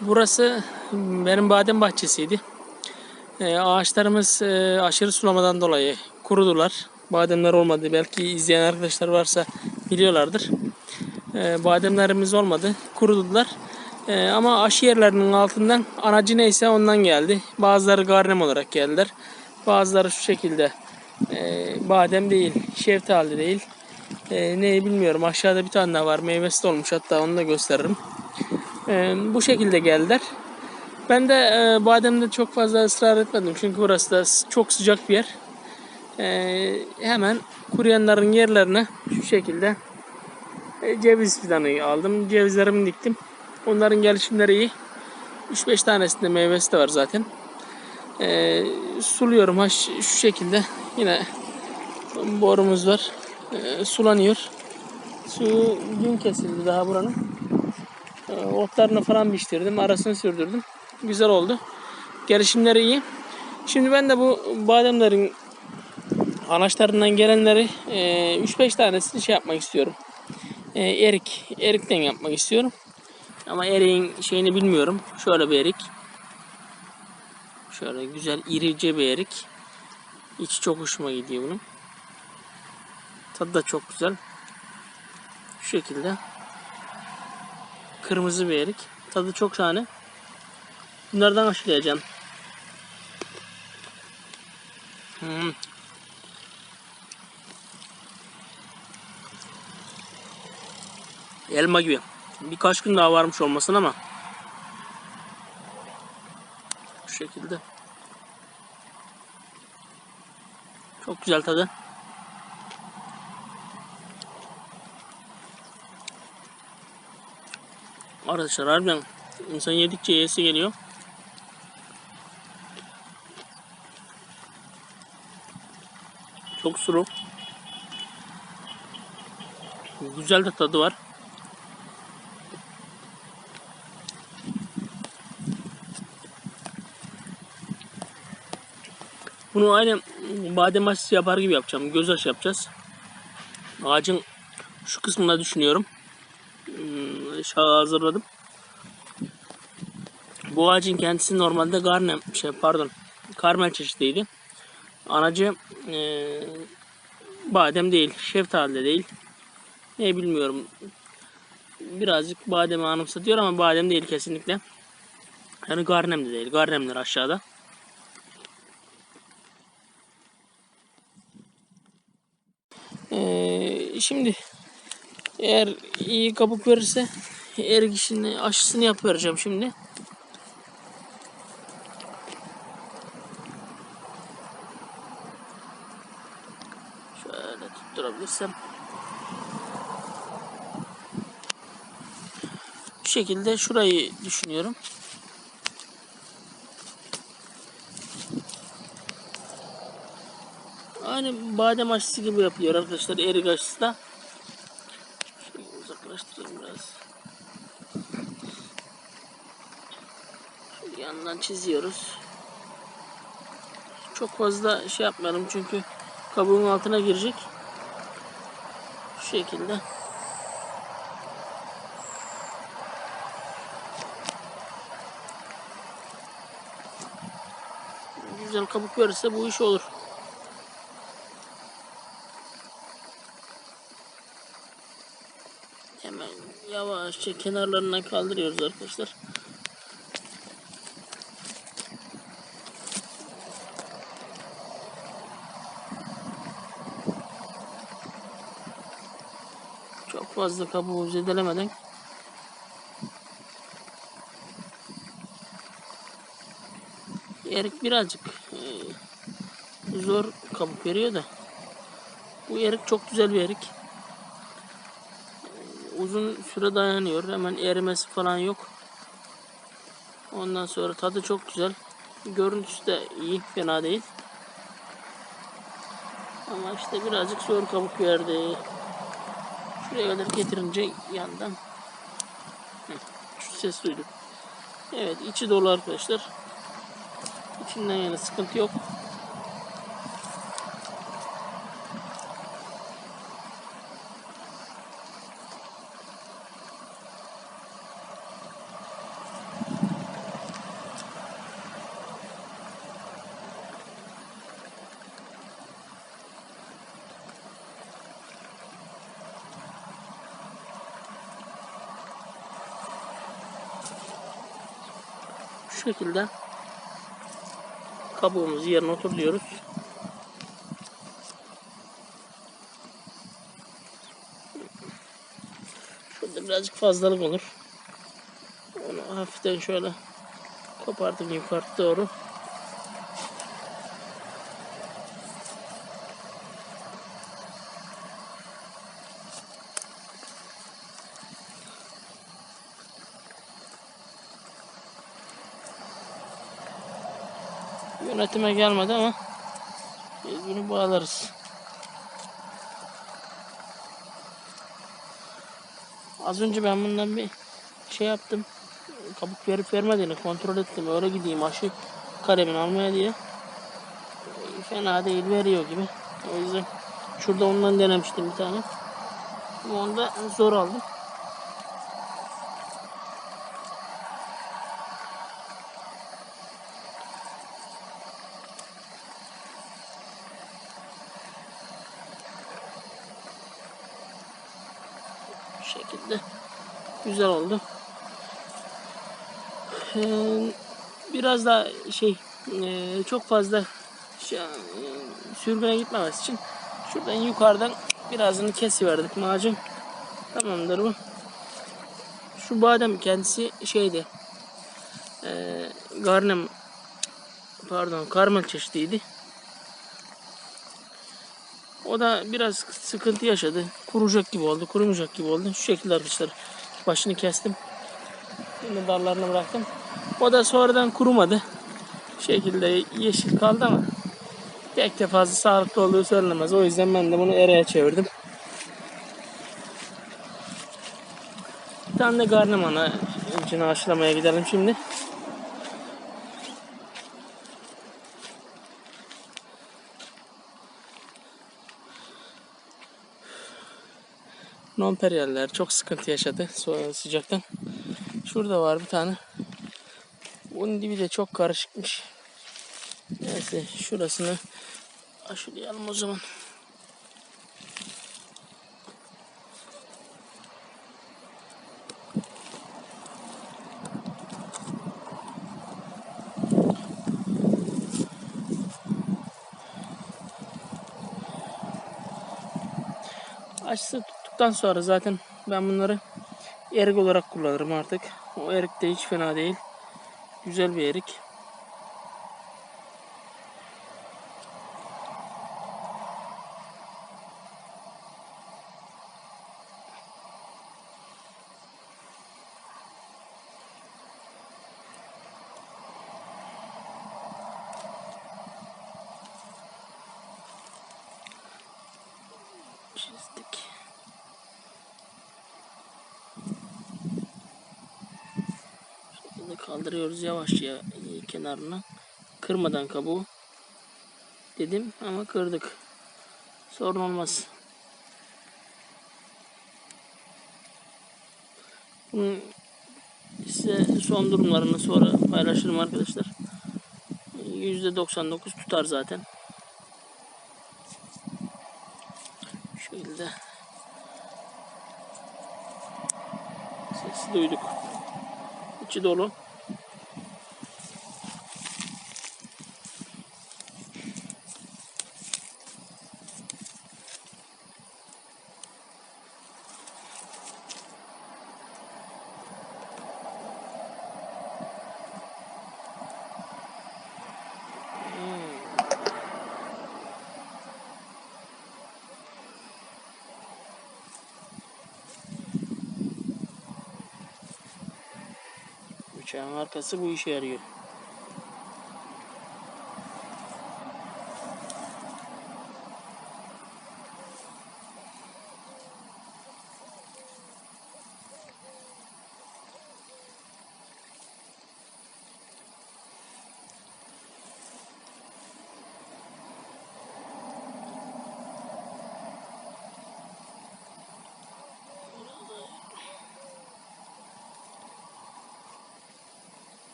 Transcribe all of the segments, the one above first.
Burası benim badem bahçesiydi. Ee, ağaçlarımız e, aşırı sulamadan dolayı kurudular. Bademler olmadı. Belki izleyen arkadaşlar varsa biliyorlardır. Ee, bademlerimiz olmadı. Kurudular. Ee, ama aşı yerlerinin altından anacı neyse ondan geldi. Bazıları garnem olarak geldiler. Bazıları şu şekilde e, badem değil, şeftali değil. E, neyi bilmiyorum. Aşağıda bir tane daha var. Meyvesi de olmuş. Hatta onu da gösteririm. E, bu şekilde geldiler. Ben de e, bademde çok fazla ısrar etmedim. Çünkü burası da çok sıcak bir yer. E, hemen kuruyanların yerlerine şu şekilde e, ceviz fidanı aldım. Cevizlerimi diktim. Onların gelişimleri iyi. 3-5 tanesinde meyvesi de var zaten. E, suluyorum ha şu şekilde. Yine borumuz var. E, sulanıyor. Suyu dün kesildi daha buranın. E, otlarını falan biçtirdim. Arasını sürdürdüm. Güzel oldu. Gelişimleri iyi. Şimdi ben de bu bademlerin anaçlarından gelenleri e, 3-5 tanesini şey yapmak istiyorum. E, erik. Erikten yapmak istiyorum. Ama eriğin şeyini bilmiyorum. Şöyle bir erik. Şöyle güzel irice bir erik. İçi çok hoşuma gidiyor bunun. Tadı da çok güzel. Şu şekilde. Kırmızı bir erik. Tadı çok şahane. Bunlardan aşılayacağım. Hmm. Elma gibi. Birkaç gün daha varmış olmasın ama. Şu şekilde. Çok güzel tadı. Arkadaşlar harbiden insan yedikçe yesi geliyor. Çok sulu. Güzel de tadı var. Bunu aynı badem aşısı yapar gibi yapacağım. Göz aşı yapacağız. Ağacın şu kısmına düşünüyorum. Hazırladım. Bu ağacın kendisi normalde garnem şey pardon karmel çeşidiydi. Anacı eee, badem değil, şeftali de değil. Ne bilmiyorum. Birazcık bademi anımsatıyor ama badem değil kesinlikle. Yani garnem de değil. Garnemler aşağıda. Eee, şimdi eğer iyi kabuk verirse erik aşısını yapıvereceğim şimdi. Şöyle tutturabilirsem. Bu şekilde şurayı düşünüyorum. Aynı badem aşısı gibi yapılıyor arkadaşlar erik aşısı da. Şöyle uzaklaştırayım biraz. Şöyle yandan çiziyoruz. Çok fazla şey yapmayalım çünkü kabuğun altına girecek. Şu şekilde. Güzel kabuk verirse bu iş olur. Hemen yavaşça kenarlarından kaldırıyoruz arkadaşlar. Çok fazla kabuğu zedelemeden erik birazcık e, zor kabuk veriyor da bu erik çok güzel bir erik. Uzun süre dayanıyor. Hemen erimesi falan yok. Ondan sonra tadı çok güzel. Görüntüsü de iyi. Fena değil. Ama işte birazcık zor kabuk verdi. Kadar getirince yandan Heh, şu ses duydum. Evet içi dolu arkadaşlar. İçinden yana sıkıntı yok. Şekilde kabuğumuzu yerine oturtuyoruz. Şurada birazcık fazlalık olur. Onu hafiften şöyle kopartıp yukarı doğru. Yönetime gelmedi ama biz bunu bağlarız. Az önce ben bundan bir şey yaptım. Kabuk verip vermediğini kontrol ettim. Öyle gideyim aşı kalemini almaya diye. Fena değil veriyor gibi. O yüzden şurada ondan denemiştim bir tane. Ama onu da zor aldım. Bu şekilde güzel oldu. Ee, biraz da şey e, çok fazla şey, e, sürgüne gitmemesi için şuradan yukarıdan birazını kesiverdik macun. Tamamdır bu. Şu badem kendisi şeydi. E, garnem pardon karmel çeşidiydi. O da biraz sıkıntı yaşadı. Kuruyacak gibi oldu, kurumayacak gibi oldu. Şu şekilde arkadaşlar başını kestim. Şimdi dallarını bıraktım. O da sonradan kurumadı. Bu şekilde yeşil kaldı ama pek de fazla sağlıklı olduğu söylenemez. O yüzden ben de bunu ereye çevirdim. Bir tane de garnımana içine aşılamaya gidelim şimdi. Nonperyaller çok sıkıntı yaşadı sıcaktan. Şurada var bir tane. Bunun dibi de çok karışıkmış. Neyse şurasını aşılayalım o zaman. Aşısı tuttuktan sonra zaten ben bunları erik olarak kullanırım artık. O erik de hiç fena değil. Güzel bir erik. Çizdik. Şöyle kaldırıyoruz yavaşça e, kenarına. Kırmadan kabuğu. Dedim ama kırdık. Sorun olmaz. Bunun size son durumlarını sonra paylaşırım arkadaşlar. %99 tutar zaten. Şöyle sesi duyduk. İçi dolu. Bıçağın arkası bu işe yarıyor.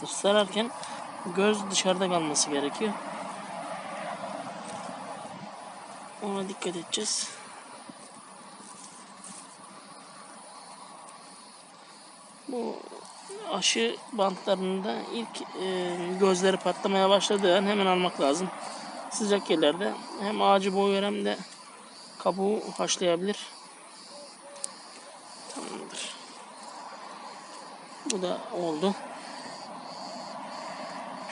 Arkadaşlar. Sararken göz dışarıda kalması gerekiyor. Ona dikkat edeceğiz. Bu aşı bantlarında ilk e, gözleri patlamaya başladığı an hemen almak lazım. Sıcak yerlerde hem ağacı boyuyor hem de kabuğu haşlayabilir. Tamamdır. Bu da oldu.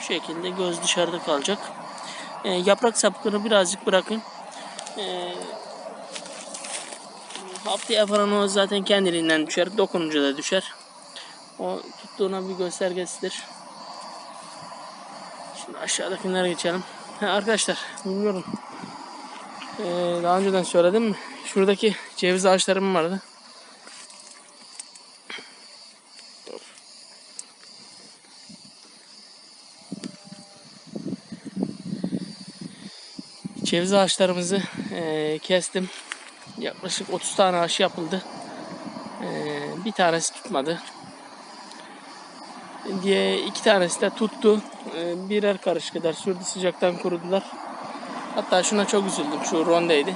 Şekilde göz dışarıda kalacak. E, yaprak sapkını birazcık bırakın. E, haftaya falan o zaten kendiliğinden düşer. Dokununca da düşer. O tuttuğuna bir göstergesidir. Şimdi aşağıdakilere geçelim. Ha, arkadaşlar bilmiyorum. Ee, daha önceden söyledim mi? Şuradaki ceviz ağaçlarım vardı. Ceviz ağaçlarımızı eee, kestim. Yaklaşık 30 tane ağaç yapıldı. Eee, bir tanesi tutmadı. Diye iki tanesi de tuttu. Eee, birer karış kadar sürdü sıcaktan kurudular. Hatta şuna çok üzüldüm. Şu rondeydi.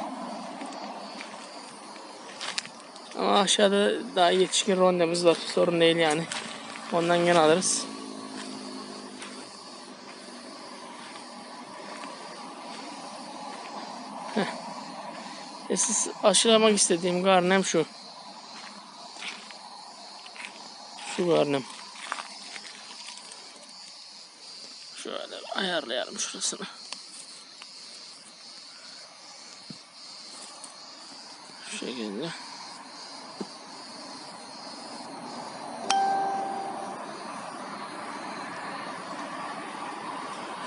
Ama aşağıda daha yetişkin rondemiz var. Sorun değil yani. Ondan gene alırız. Esas aşılamak istediğim garnem şu. Şu garnem. Şöyle ayarlayalım şurasını. Şu şekilde.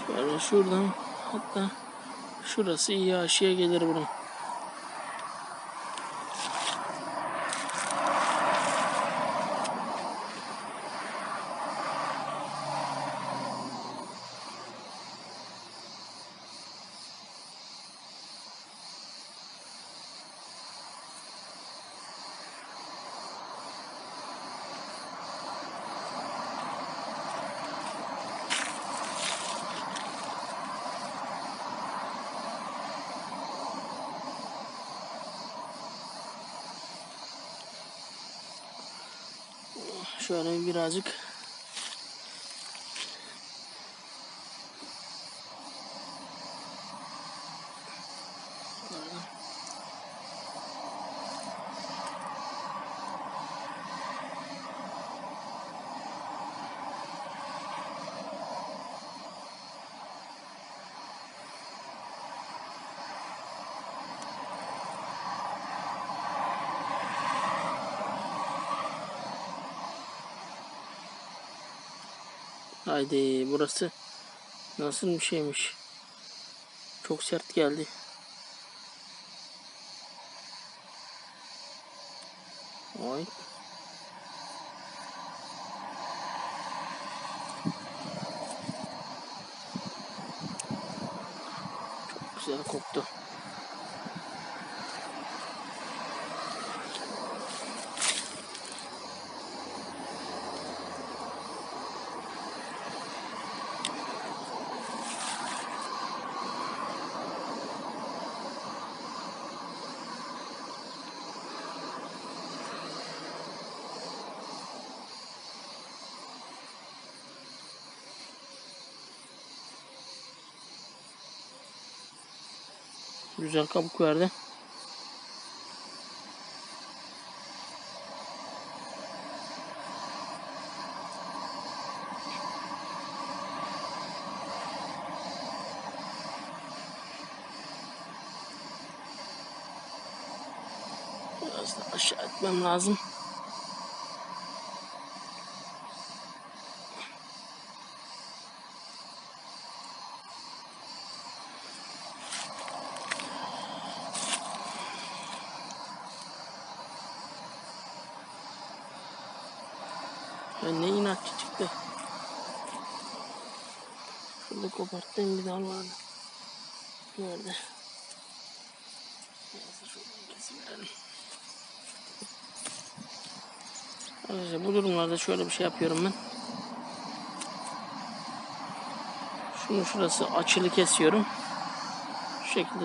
Şöyle şuradan hatta şurası iyi aşıya gelir bunun. Şöyle birazcık Haydi burası nasıl bir şeymiş. Çok sert geldi. Oy. Çok güzel koktu. Güzel kabuk verdi. Biraz da aşağı etmem lazım. koparttığım bir dal vardı. Nerede? Arkadaşlar bu durumlarda şöyle bir şey yapıyorum ben. Şunu şurası açılı kesiyorum. Şu şekilde